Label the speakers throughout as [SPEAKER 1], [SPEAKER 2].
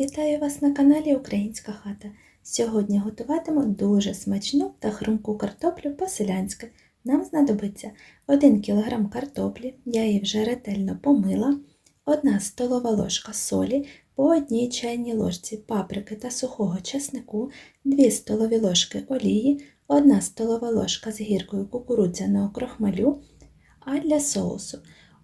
[SPEAKER 1] Вітаю вас на каналі Українська хата. Сьогодні готуватиму дуже смачну та хрумку картоплю по-селянськи. Нам знадобиться 1 кг картоплі, я її вже ретельно помила, 1 столова ложка солі, по 1 чайній ложці паприки та сухого чеснику, 2 столові ложки олії, 1 столова ложка з гіркою кукурудзяного крохмалю, а для соусу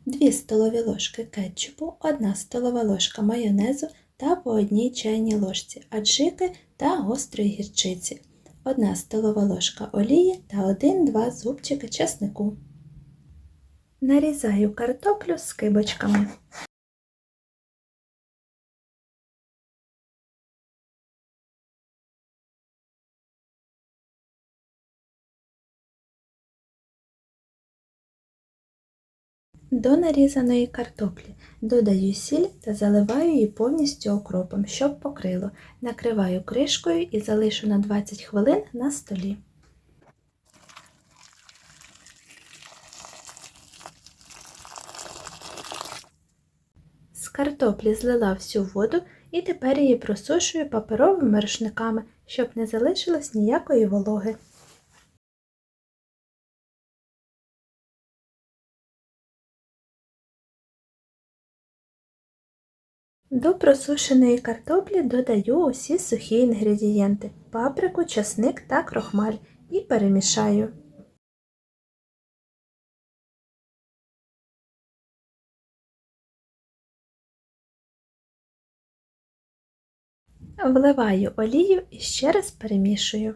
[SPEAKER 1] 2 столові ложки кетчупу, 1 столова ложка майонезу та по одній чайній ложці аджики та гострої гірчиці, 1 столова ложка олії та 1-2 зубчики чеснику. Нарізаю картоплю з До нарізаної картоплі додаю сіль та заливаю її повністю окропом, щоб покрило. Накриваю кришкою і залишу на 20 хвилин на столі. З картоплі злила всю воду і тепер її просушую паперовими рушниками, щоб не залишилось ніякої вологи. До просушеної картоплі додаю усі сухі інгредієнти паприку, часник та крохмаль і перемішаю. Вливаю олію і ще раз перемішую.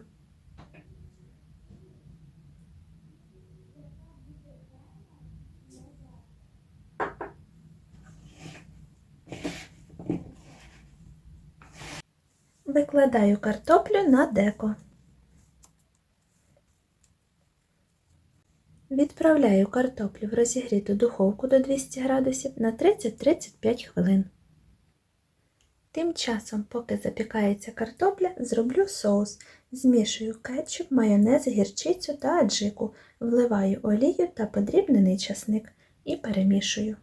[SPEAKER 1] Викладаю картоплю на деко. Відправляю картоплю в розігріту духовку до 200 градусів на 30-35 хвилин. Тим часом, поки запікається картопля, зроблю соус. Змішую кетчуп, майонез, гірчицю та аджику, вливаю олію та подрібнений часник і перемішую.